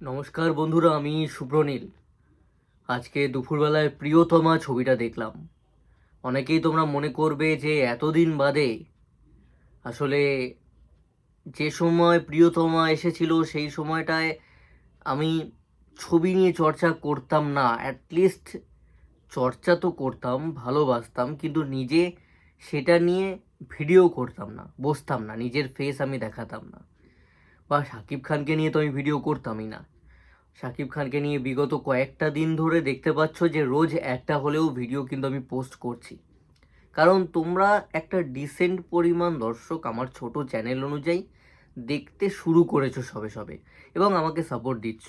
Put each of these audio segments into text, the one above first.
নমস্কার বন্ধুরা, আমি সুব্রনীল আজকে দুপুরবেলায় প্রিয়তমা ছবিটা দেখলাম। অনেকেই তোমরা মনে করবে যে এতদিন বাদে আসলে যে সময় প্রিয়তমা এসেছিল, সেই সময়টায় আমি ছবি নিয়ে চর্চা করতাম না। অ্যাটলিস্ট চর্চা তো করতাম, ভালোবাসতাম, কিন্তু নিজে সেটা নিয়ে ভিডিও করতাম না, বসতাম না, নিজের ফেস আমি দেখাতাম না। বা শাকিব খানকে নিয়ে তো আমি ভিডিও করতামই না। শাকিব খানকে নিয়ে বিগত কয়েকটা দিন ধরে দেখতে পাচ্ছ যে রোজ একটা হলেও ভিডিও কিন্তু আমি পোস্ট করছি। কারণ তোমরা একটা ডিসেন্ট পরিমাণ দর্শক আমার ছোট চ্যানেল অনুযায়ী দেখতে শুরু করেছ সবে সবে এবং আমাকে সাপোর্ট দিচ্ছ।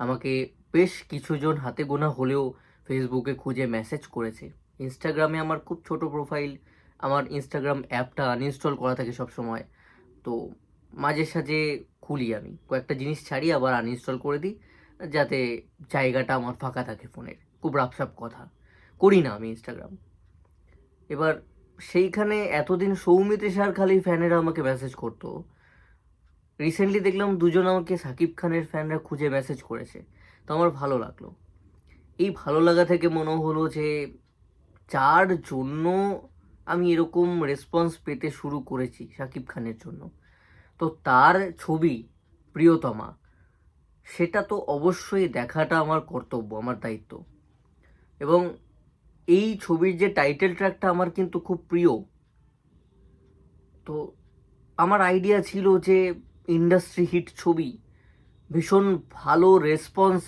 আমাকে বেশ কিছুজন হাতে গোনা হলেও ফেসবুকে খুঁজে মেসেজ করেছে। ইনস্টাগ্রামে আমার খুব ছোট প্রোফাইল আমার ইনস্টাগ্রাম অ্যাপটা আনইনস্টল করা থাকে সব সময় তো মাঝে সাঝে খুলি আমি। কয়েকটা জিনিস ছাড়ি আবার আনইনস্টল করে দিই, যাতে জায়গাটা আমার ফাঁকা থাকে ফোনের। খুব রাফসাপ কথা। করি না আমি ইনস্টাগ্রাম এবার সেইখানে এতদিন সৌমিত্র সার খালি ফ্যানেরা আমাকে মেসেজ করতো। রিসেন্টলি দেখলাম দুজন আমাকে সাকিব খানের ফ্যানরা খুঁজে মেসেজ করেছে। তো আমার ভালো লাগল। এই ভালো লাগা থেকে মনে হলো যে, যার জন্য আমি এরকম রেসপন্স পেতে শুরু করেছি সাকিব খানের জন্য। তো তার ছবি প্রিয়তমা, সেটা তো অবশ্যই দেখাটা আমার কর্তব্য, আমার দায়িত্ব। এবং এই ছবির যে টাইটেল ট্র্যাকটা আমার কিন্তু খুব প্রিয়। তো আমার আইডিয়া ছিল যে ইন্ডাস্ট্রি হিট ছবি ভীষণ ভালো রেসপন্স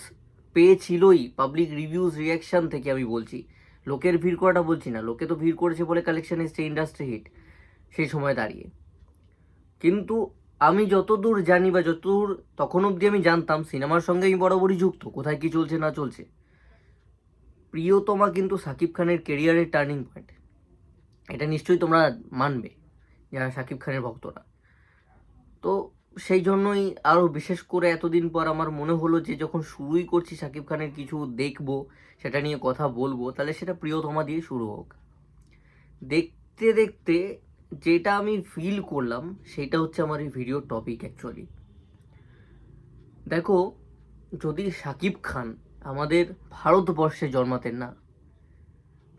পেয়েছিলই পাবলিক রিভিউজ রিয়াকশান থেকে আমি বলছি। লোকের ভিড় করাটা বলছি না, লোকে তো ভিড় করেছে বলে কালেকশন এসছে ইন্ডাস্ট্রি হিট সেই সময় দাঁড়িয়ে। কিন্তু আমি যতদূর জানি বা যতদূর তখন অবধি আমি জানতাম সিনেমার সঙ্গে আমি বরাবরই যুক্ত, কোথায় কি চলছে না চলছে। প্রিয়তমা কিন্তু সাকিব খানের কেরিয়ারের টার্নিং পয়েন্ট এটা নিশ্চয়ই তোমরা মানবে, যারা সাকিব খানের ভক্তরা। তো সেই জন্যই আরও বিশেষ করে এতদিন পর আমার মনে হলো যে যখন শুরুই করছি সাকিব খানের কিছু দেখব, সেটা নিয়ে কথা বলব, তাহলে সেটা প্রিয়তমা দিয়ে শুরু হোক। দেখতে দেখতে যেটা আমি ফিল করলাম, সেটা হচ্ছে আমার এই ভিডিও টপিক অ্যাকচুয়ালি দেখো, যদি সাকিব খান আমাদের ভারতবর্ষে জন্মাতেন না,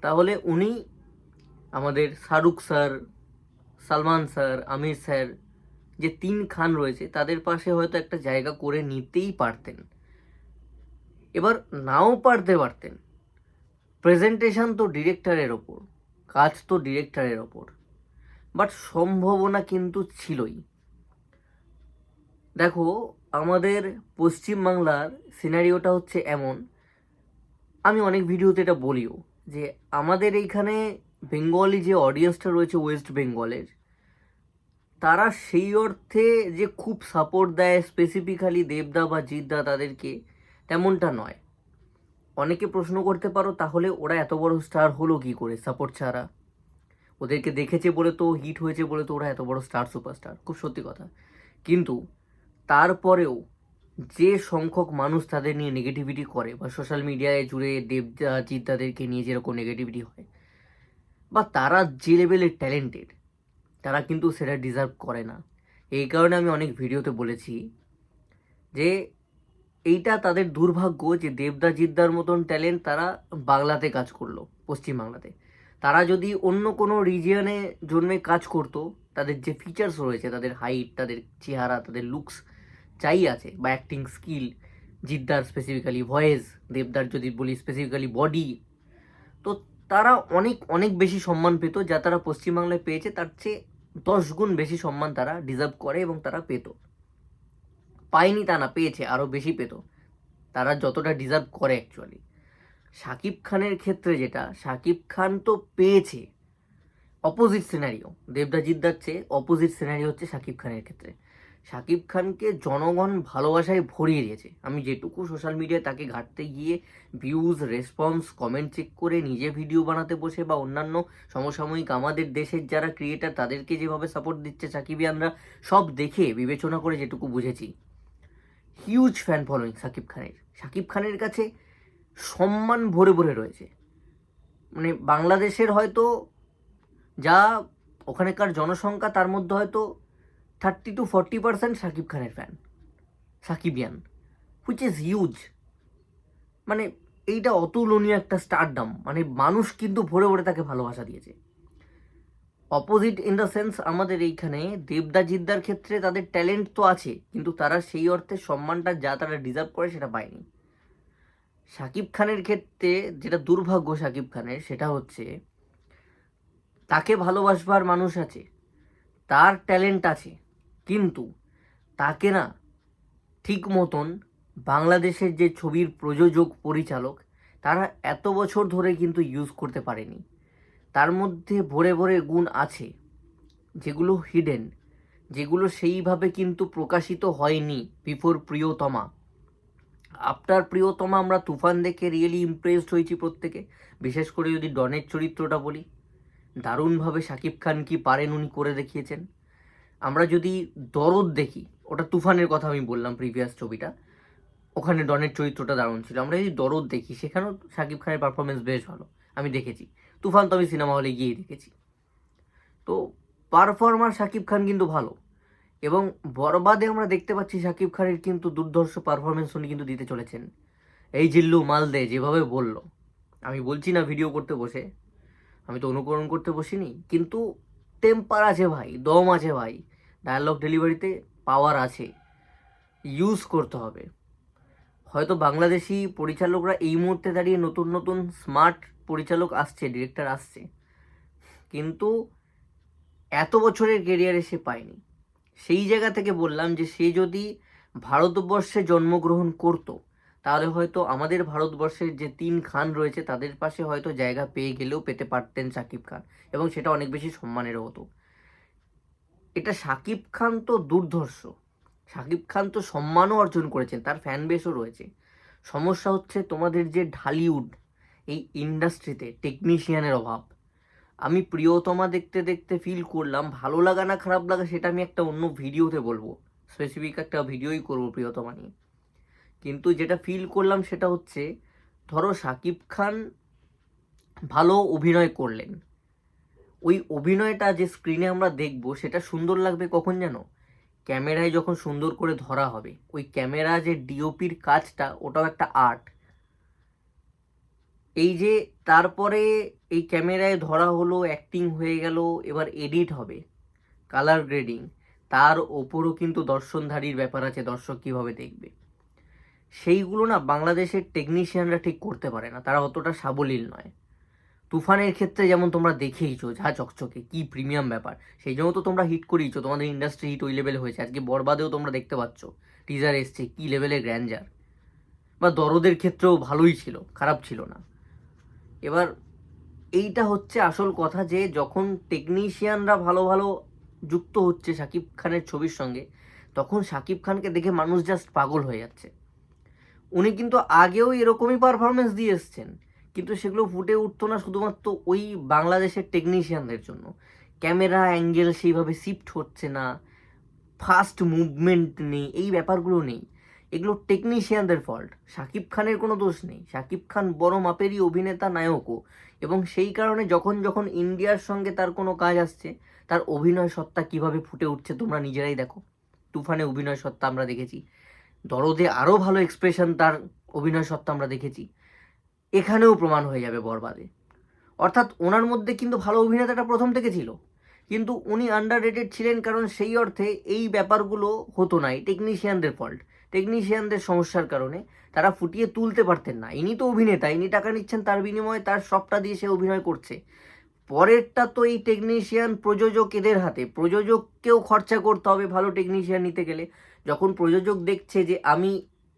তাহলে উনি আমাদের Shahrukh sir, Salman sir, Aamir sir, যে তিন খান রয়েছে, তাদের পাশে হয়তো একটা জায়গা করে নিতেই পারতেন। এবার নাও পারতে পারতেন। প্রেজেন্টেশন তো ডিরেক্টরের ওপর, কাজ তো ডিরেক্টরের ওপর। বাট সম্ভাবনা কিন্তু ছিলই। দেখো, আমাদের পশ্চিমবাংলার সিনারিওটা হচ্ছে এমন। আমি অনেক ভিডিওতে এটা বলিও যে আমাদের এইখানে বেঙ্গলি যে অডিয়েন্সটা রয়েছে ওয়েস্ট বেঙ্গলের তারা সেই অর্থে যে খুব সাপোর্ট দেয় স্পেসিফিক্যালি দেবদা বা জিদ্দা তাদেরকে, তেমনটা নয়। অনেকে প্রশ্ন করতে পারো, তাহলে ওরা এত বড় স্টার হলো কি করে সাপোর্ট ছাড়া? ওদেরকে দেখেছে বলে তো হিট হয়েছে বলে তো ওরা এত বড় স্টার, সুপারস্টার, খুব সত্যি কথা। কিন্তু তারপরেও যে সংখ্যক মানুষ তাদের নিয়ে নেগেটিভিটি করে বা সোশ্যাল মিডিয়ায় জুড়ে দেবদা জিদ্দাদেরকে নিয়ে যেরকম নেগেটিভিটি হয়, বা তারা যে লেভেলের ট্যালেন্টেড তারা কিন্তু সেটা ডিজার্ভ করে না। এই কারণে আমি অনেক ভিডিওতে বলেছি যে এইটা তাদের দুর্ভাগ্য যে দেবদা জিদ্দার মতন ট্যালেন্ট তারা বাংলাতে কাজ করল, পশ্চিমবাংলাতে। তারা যদি অন্য কোনো রিজিয়নে জন্মে কাজ করতো, তাদের যে ফিচার্স রয়েছে, তাদের হাইট তাদের চেহারা, তাদের লুকস যাই আছে, বা অ্যাক্টিং স্কিল জিদ্দার স্পেসিফিক্যালি ভয়েস দেবদার যদি বলি স্পেসিফিক্যালি বডি তো তারা অনেক অনেক বেশি সম্মান পেত, যা তারা পশ্চিমবাংলায় পেয়েছে, তার চেয়ে দশ গুণ বেশি সম্মান তারা ডিজার্ভ করে এবং তারা পেত। পায়নি তা না, পেয়েছে আরও বেশি পেত। তারা যতটা ডিজার্ভ করে অ্যাকচুয়ালি শাকিব খানের ক্ষেত্রে যেটা শাকিব খান তো পেয়েছে অপোজিট সিনারিও দেবদা জিদ্দার চেয়ে অপোজিট সিনারিও হচ্ছে শাকিব খানের ক্ষেত্রে। শাকিব খানকে জনগণ ভালোবাসায় ভরিয়ে দিয়েছে। আমি যেটুকু সোশ্যাল মিডিয়ায় তাকে ঘাটতে গিয়ে ভিউজ রেসপন্স কমেন্ট চেক করে নিজে ভিডিও বানাতে বসে বা অন্যান্য সমসাময়িক আমাদের দেশের যারা ক্রিয়েটার তাদেরকে যেভাবে সাপোর্ট দিচ্ছে সাকিবিয়ানরা, সব দেখে বিবেচনা করে যেটুকু বুঝেছি। হিউজ ফ্যান ফলোয়িং সাকিব খানের। সাকিব খানের কাছে সম্মান ভরে ভরে রয়েছে। মানে বাংলাদেশের হয়তো যা ওখানকার জনসংখ্যা, তার মধ্যে হয়তো thirty two forty percent Shakib খানের fan Shakibian which is huge মানে এইটা অতুলনীয় একটা স্টারডাম মানে মানুষ কিন্তু ভরে ভরে তাকে ভালোবাসা দিয়েছে। অপোজিট ইন দ্য সেন্স আমাদের এইখানে দেবদা জিদ্দার ক্ষেত্রে তাদের ট্যালেন্ট তো আছে, কিন্তু তারা সেই অর্থে সম্মানটা যা তারা ডিজার্ভ করে সেটা পায়নি। শাকিব খানের ক্ষেত্রে যেটা দুর্ভাগ্য শাকিব খানের, সেটা হচ্ছে তাকে ভালোবাসবার মানুষ আছে, তার ট্যালেন্ট আছে, কিন্তু তাকে না ঠিক মতন বাংলাদেশের যে ছবির প্রযোজক, পরিচালক, তারা এত বছর ধরে কিন্তু ইউজ করতে পারেনি। তার মধ্যে ভরে ভরে গুণ আছে, যেগুলো হিডেন যেগুলো সেইভাবে কিন্তু প্রকাশিত হয়নি বিফোর প্রিয়তমা। আফটার প্রিয়তমা আমরা তুফান দেখে রিয়েলি ইমপ্রেসড হয়েছি প্রত্যেকে। বিশেষ করে যদি ডনের চরিত্রটা বলি, দারুণভাবে শাকিব খান কি পারেন উনি করে দেখিয়েছেন। আমরা যদি দরদ দেখি, ওটা তুফানের কথা আমি বললাম প্রিভিয়াস ছবিটা, ওখানে ডনের চরিত্রটা দারুণ ছিল। আমরা যদি দরদ দেখি, সেখানেও শাকিব খানের পারফরমেন্স বেশ ভালো, আমি দেখেছি। তুফান তো আমি সিনেমা হলে গিয়েই দেখেছি। তো পারফর্মার শাকিব খান কিন্তু ভালো। এবং বরবাদে আমরা দেখতে পাচ্ছি শাকিব খানের কিন্তু দুর্ধর্ষ পারফরমেন্স উনি কিন্তু দিতে চলেছেন। এই জিল্লু মালদে যেভাবে বলল, আমি বলছি না ভিডিও করতে বসে, আমি তো অনুকরণ করতে বসিনি, কিন্তু টেম্পার আছে ভাই, দম আছে ভাই ডায়ালগ ডেলিভারিতে পাওয়ার আছে ইউজ করতে হবে। হয়তো বাংলাদেশি পরিচালকরা এই মুহূর্তে দাঁড়িয়ে নতুন নতুন স্মার্ট পরিচালক আসছে ডিরেক্টর আসছে, কিন্তু এত বছরের কেরিয়ারে সে পায়নি। সেই জায়গা থেকে বললাম যে সে যদি ভারতবর্ষে জন্মগ্রহণ করতো, তাহলে হয়তো আমাদের ভারতবর্ষের যে তিন খান রয়েছে, তাদের পাশে হয়তো জায়গা পেয়ে গেলেও পেতে পারতেন শাকিব খান এবং সেটা অনেক বেশি সম্মানেরও হতো। এটা শাকিব খান তো দুর্ধর্ষ। শাকিব খান তো সম্মানও অর্জন করেছেন, তার ফ্যান বেসও রয়েছে। সমস্যা হচ্ছে তোমাদের যে ঢালিউড, এই ইন্ডাস্ট্রিতে টেকনিশিয়ানের অভাব। আমি প্রিয়তমা দেখতে দেখতে ফিল করলাম, ভালো লাগা না খারাপ লাগা সেটা আমি একটা অন্য ভিডিওতে বলব। স্পেসিফিক একটা ভিডিওই করব প্রিয়তমা নিয়ে। কিন্তু যেটা ফিল করলাম সেটা হচ্ছে, ধরো শাকিব খান ভালো অভিনয় করলেন। ওই অভিনয়টা যে স্ক্রিনে আমরা দেখব, সেটা সুন্দর লাগবে কখন যেন ক্যামেরায় যখন সুন্দর করে ধরা হবে, ওই ক্যামেরা যে ডিওপির কাজটা, ওটাও একটা আর্ট এই যে তারপরে এই ক্যামেরায় ধরা হলো অ্যাক্টিং হয়ে গেল, এবার এডিট হবে। কালার গ্রেডিং তার ওপরও কিন্তু দর্শনধারীর ব্যাপার আছে, দর্শক কীভাবে দেখবে। সেইগুলো না বাংলাদেশের টেকনিশিয়ানরা ঠিক করতে পারে না, তারা অতটা সাবলীল নয়। তুফানের ক্ষেত্রে যেমন তোমরা দেখেইছো যা চকচকে, কি প্রিমিয়াম ব্যাপার। সেই জন্য তো তোমরা হিট করিয়েছো তোমাদের ইন্ডাস্ট্রি হিট ওই লেভেলে হয়েছে। আজকে বরবাদেও তোমরা দেখতে পাচ্ছ টিজার এসছে, কি লেভেলের গ্র্যান্ডার বা দরদের ক্ষেত্রেও ভালোই ছিল, খারাপ ছিল না। এবার এইটা হচ্ছে আসল কথা যে যখন টেকনিশিয়ানরা ভালো ভালো যুক্ত হচ্ছে শাকিব খানের ছবির সঙ্গে, তখন শাকিব খানকে দেখে মানুষ জাস্ট পাগল হয়ে যাচ্ছে। উনি কিন্তু আগেও এরকমই পারফরমেন্স দিয়ে এসছেন, কিন্তু সেগুলো ফুটে উঠতো না শুধুমাত্র ওই বাংলাদেশের টেকনিশিয়ানদের জন্য। ক্যামেরা অ্যাঙ্গেল সেইভাবে শিফট হচ্ছে না ফাস্ট মুভমেন্ট নেই, এই ব্যাপারগুলো নেই। এগুলো টেকনিশিয়ানদের ফল্ট শাকিব খানের কোনো দোষ নেই। শাকিব খান বড় মাপেরই অভিনেতা, নায়কও। এবং সেই কারণে যখন যখন ইন্ডিয়ার সঙ্গে তার কোনো কাজ আসছে, তার অভিনয় সত্তা কীভাবে ফুটে উঠছে তোমরা নিজেরাই দেখো। তুফানে অভিনয় সত্তা আমরা দেখেছি। দরদে আরও ভালো এক্সপ্রেশন তার অভিনয় সত্তা আমরা দেখেছি। এখানেও প্রমাণ হয়ে যাবে বরবাদে। অর্থাৎ ওনার মধ্যে কিন্তু ভালো অভিনেতাটা প্রথম থেকে ছিল। কিন্তু উনি আন্ডার রেটেড ছিলেন কারণ সেই অর্থে এই ব্যাপারগুলো হতো না টেকনিশিয়ানদের ফল্ট টেকনিশিয়ানদের সমস্যার কারণে তারা ফুটিয়ে তুলতে পারতেন না। ইনি তো অভিনেতা, ইনি টাকা নিচ্ছেন তার বিনিময়ে তার সবটা দিয়ে সে অভিনয় করছে। পরেরটা তো এই টেকনিশিয়ান প্রযোজক এদের হাতে। প্রযোজককেও খরচা করতে হবে ভালো টেকনিশিয়ান নিতে গেলে। যখন প্রযোজক দেখছে যে আমি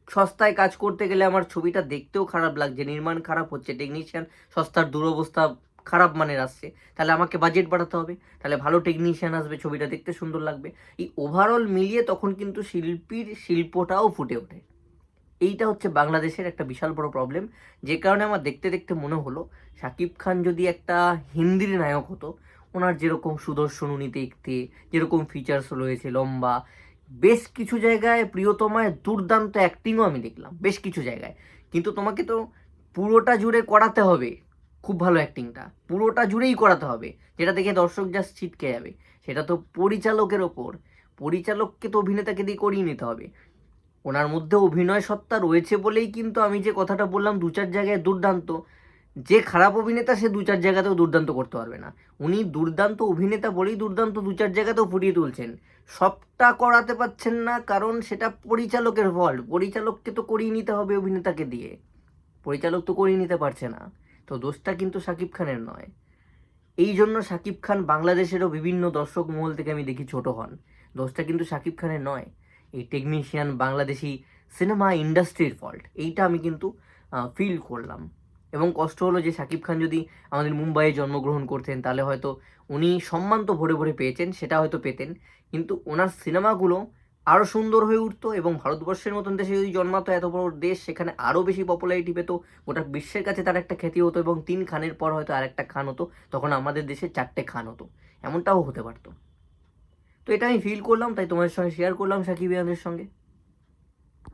সস্তায় কাজ করতে গেলে আমার ছবিটা দেখতেও খারাপ লাগছে, নির্মাণ খারাপ হচ্ছে টেকনিশিয়ান সস্তার দুরবস্থা খারাপ মানের আসছে। তাহলে আমাকে বাজেট বাড়াতে হবে, তাহলে ভালো টেকনিশিয়ান আসবে, ছবিটা দেখতে সুন্দর লাগবে। এই ওভারঅল মিলিয়ে তখন কিন্তু শিল্পীর শিল্পটাও ফুটে ওঠে। এইটা হচ্ছে বাংলাদেশের একটা বিশাল বড় প্রবলেম যে কারণে আমার দেখতে দেখতে মনে হলো, শাকিব খান যদি একটা হিন্দির নায়ক হতো, ওনার যেরকম সুদর্শন উনি দেখতে, যেরকম ফিচার্স রয়েছে লম্বা, বেশ কিছু জায়গায় প্রিয়তমায় দুর্দান্ত অ্যাক্টিংও আমি দেখলাম, বেশ কিছু জায়গায়। কিন্তু তোমাকে তো পুরোটা জুড়ে করাতে হবে। খুব ভালো অ্যাক্টিংটা পুরোটা জুড়েই করাতে হবে, যেটা দেখে দর্শক জাস্ট ছিটকে যাবে। সেটা তো পরিচালকের ওপর। পরিচালককে তো অভিনেতাকে দিয়ে করিয়ে নিতে হবে। ওনার মধ্যে অভিনয় সত্তা রয়েছে বলেই কিন্তু আমি যে কথাটা বললাম, দু চার জায়গায় দুর্দান্ত। যে খারাপ অভিনেতা সে দু চার জায়গাতেও দুর্দান্ত করতে পারবে না। উনি দুর্দান্ত অভিনেতা বলেই দুর্দান্ত দু চার জায়গাতেও ফুটিয়ে তুলছেন। সবটা করাতে পারছেন না, কারণ সেটা পরিচালকের ফল্ট পরিচালককে তো করিয়ে নিতে হবে অভিনেতাকে দিয়ে। পরিচালক তো করিয়ে নিতে পারছে না। তো দোষটা কিন্তু শাকিব খানের নয়। এই জন্য শাকিব খান বাংলাদেশেরও বিভিন্ন দর্শক মহল থেকে আমি দেখি ছোট হন। দোষটা কিন্তু শাকিব খানের নয়। এই টেকনিশিয়ান বাংলাদেশি সিনেমা ইন্ডাস্ট্রির ফল্ট এইটা আমি কিন্তু ফিল করলাম। এবং কষ্ট হলো যে শাকিব খান যদি আমাদের মুম্বাইয়ে জন্মগ্রহণ করতেন, তাহলে হয়তো উনি সম্মান তো ভরে ভরে পেয়েছেন, সেটা হয়তো পেতেন। কিন্তু ওনার সিনেমাগুলো আরও সুন্দর হয়ে উঠতো এবং ভারতবর্ষের মতন দেশে যদি জন্মাতো, এত বড় দেশ, সেখানে আরও বেশি পপুলারিটি পেতো, গোটা বিশ্বের কাছে তার একটা খ্যাতি হতো এবং তিন খানের পর হয়তো আর একটা খান হতো, তখন আমাদের দেশে চারটে খান হতো। এমনটাও হতে পারতো। তো এটা আমি ফিল করলাম, তাই তোমাদের সঙ্গে শেয়ার করলাম সাকিব ইয়ানের সঙ্গে।